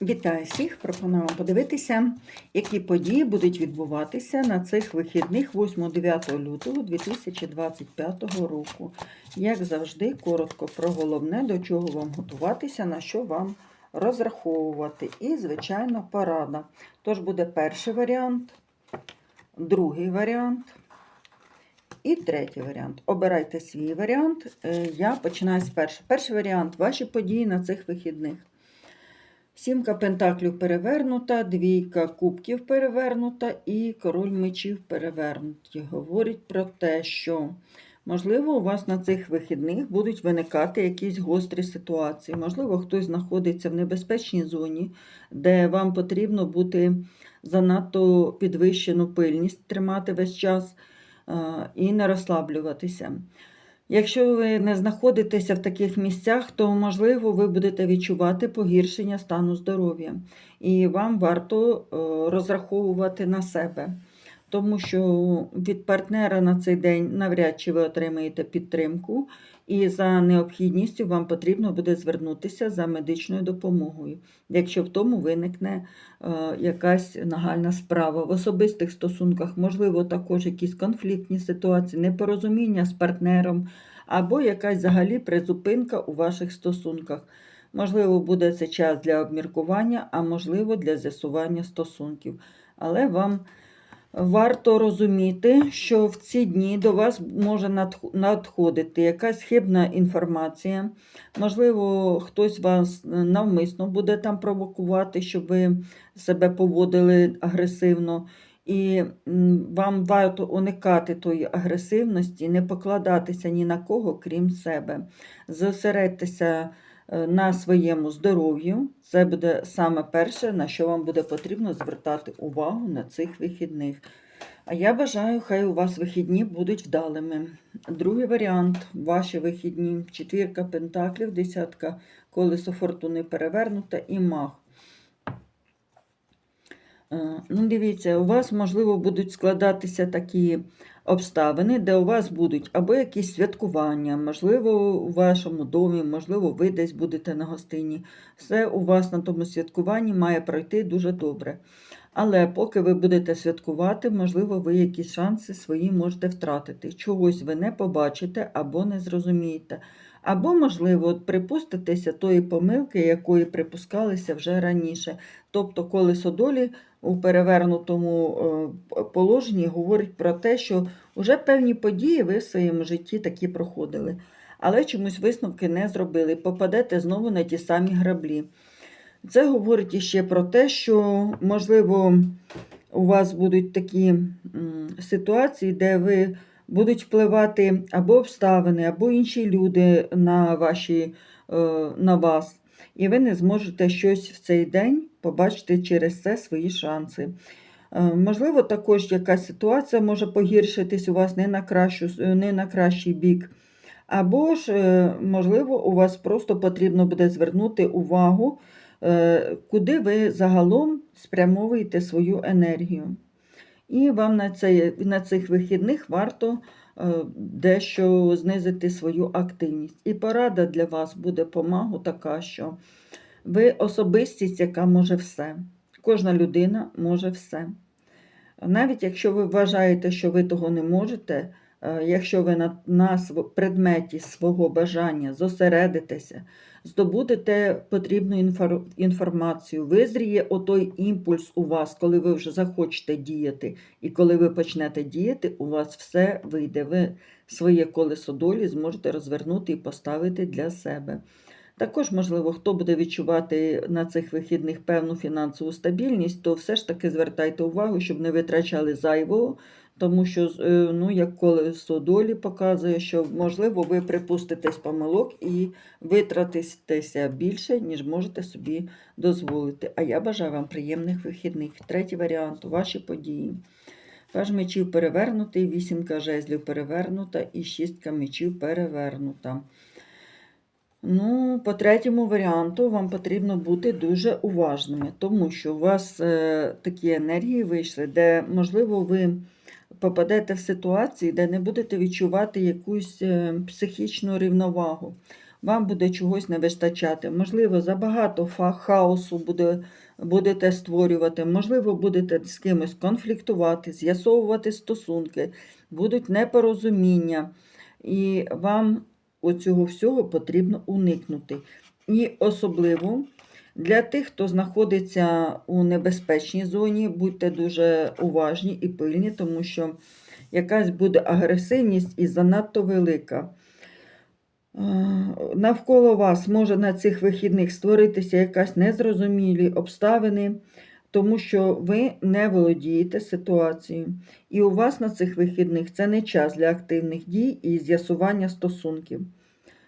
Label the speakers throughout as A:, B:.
A: Вітаю всіх! Пропоную подивитися, які події будуть відбуватися на цих вихідних 8-9 лютого 2025 року. Як завжди, коротко про головне, до чого вам готуватися, на що вам розраховувати. І, звичайно, порада. Тож буде перший варіант, другий варіант і третій варіант. Обирайте свій варіант. Е, Я починаю з першого. Перший варіант ваші події на цих вихідних. Сімка пентаклів перевернута, двійка кубків перевернута і король мечів перевернуті. Говорить про те, що, можливо, у вас на цих вихідних будуть виникати якісь гострі ситуації. Можливо, хтось знаходиться в небезпечній зоні, де вам потрібно бути занадто підвищену пильність, тримати весь час і не розслаблюватися. Якщо ви не знаходитеся в таких місцях, то можливо ви будете відчувати погіршення стану здоров'я, і вам варто е, розраховувати на себе, тому що від партнера на цей день навряд чи ви отримаєте підтримку, і за необхідністю вам потрібно буде звернутися за медичною допомогою, якщо в тому виникне е, якась нагальна справа. В особистих стосунках, можливо, також якісь конфліктні ситуації, непорозуміння з партнером, або якась взагалі призупинка у ваших стосунках. Можливо, буде це час для обміркування, а можливо, для з'ясування стосунків. Але вам варто розуміти, що в ці дні до вас може надходити якась хибна інформація. Можливо, хтось вас е, навмисно буде там провокувати, щоб ви себе поводили агресивно. І вам варто уникати тої агресивності, не покладатися ні на кого, крім себе. Зосередьтеся на своєму здоров'ю. Це буде саме перше, на що вам буде потрібно звертати увагу на цих вихідних. А я бажаю, хай у вас вихідні будуть вдалими. Другий варіант ваші вихідні: четвірка пентаклів, десятка колесо фортуни перевернута і мах. Е, Ну, дивіться, у вас, можливо, будуть складатися такі обставини, де у вас будуть або якісь святкування, можливо, у вашому домі, можливо, ви десь будете на гостині. Все у вас на тому святкуванні має пройти дуже добре. Але поки ви будете святкувати, можливо, ви якісь шанси свої можете втратити. Чогось ви не побачите або не зрозумієте. Або, можливо, от припуститеся тої помилки, якої припускалися вже раніше. Тобто колесо долі у перевернутому е, положенні говорить про те, що вже певні події ви в своєму житті такі проходили, але чомусь висновки не зробили. Попадете знову на ті самі граблі. Це говорить іще про те, що, можливо, у вас будуть такі ситуації, де ви будуть впливати або обставини, або інші люди на, ваші, е, на вас, і ви не зможете щось в цей день побачити через це свої шанси. Е, Можливо, також якась ситуація може погіршитись у вас не на, кращу, не на кращий бік. Або ж, е, можливо, у вас просто потрібно буде звернути увагу, куди ви загалом спрямовуєте свою енергію. І вам на, цей, на цих вихідних варто е, дещо знизити свою активність. І порада для вас буде помагу така, що ви особистість, яка може все. Кожна людина може все. Навіть якщо ви вважаєте, що ви того не можете, якщо ви на, на предметі свого бажання зосередитеся, здобудете потрібну інфор- інформацію, визріє отой імпульс у вас, коли ви вже захочете діяти, і коли ви почнете діяти, у вас все вийде. Ви своє колесо долі зможете розвернути і поставити для себе. Також, можливо, хто буде відчувати на цих вихідних певну фінансову стабільність, то все ж таки звертайте увагу, щоб не витрачали зайвого, тому що, е, ну, як колесо долі показує, що, можливо, ви припуститесь помилок і витратитеся більше, ніж можете собі дозволити. А я бажаю вам приємних вихідних. Третій варіант ваші події. Паж мечів перевернутий, вісімка жезлів перевернута і шістка мечів перевернута. Ну, по третьому варіанту вам потрібно бути дуже уважними, тому що у вас е, такі енергії вийшли, де, можливо, ви попадете в ситуації, де не будете відчувати якусь е, психічну рівновагу. вам буде чогось не вистачати. Можливо, забагато хаосу буде, будете створювати, можливо, будете з кимось конфліктувати, з'ясовувати стосунки, будуть непорозуміння, і вам оцього всього потрібно уникнути. І особливо для тих, хто знаходиться у небезпечній зоні, будьте дуже уважні і пильні, тому що якась буде агресивність і занадто велика. Навколо вас може на цих вихідних створитися якась незрозумілі обставини, тому що ви не володієте ситуацією. І у вас на цих вихідних це не час для активних дій і з'ясування стосунків.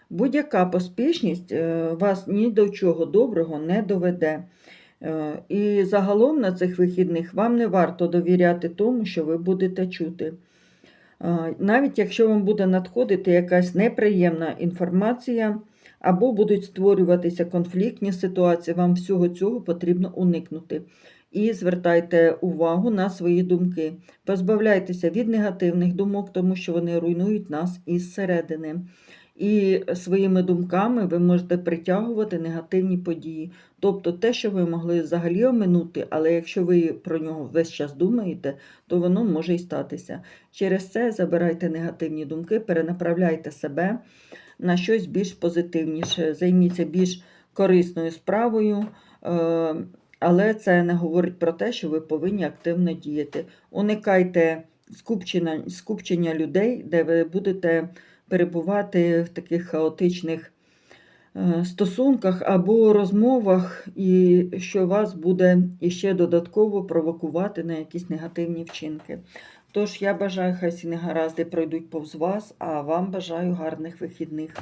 A: Будь-яка поспішність е, вас ні до чого доброго не доведе. Е, І загалом на цих вихідних вам не варто довіряти тому, що ви будете чути. Е, Навіть якщо вам буде надходити якась неприємна інформація, або будуть створюватися конфліктні ситуації, вам всього цього потрібно уникнути. І звертайте увагу на свої думки. Позбавляйтеся від негативних думок, тому що вони руйнують нас із середини. І своїми думками ви можете притягувати негативні події. Тобто те, що ви могли взагалі оминути, але якщо ви про нього весь час думаєте, то воно може і статися. Через це забирайте негативні думки, перенаправляйте себе на щось більш позитивніше, займіться більш корисною справою. е, Але це не говорить про те, що ви повинні активно діяти. Уникайте скупчення, скупчення людей, де ви будете перебувати в таких хаотичних е, стосунках або розмовах, і що вас буде іще додатково провокувати на якісь негативні вчинки. Тож я бажаю, хай ці негаразди пройдуть повз вас, а вам бажаю гарних вихідних.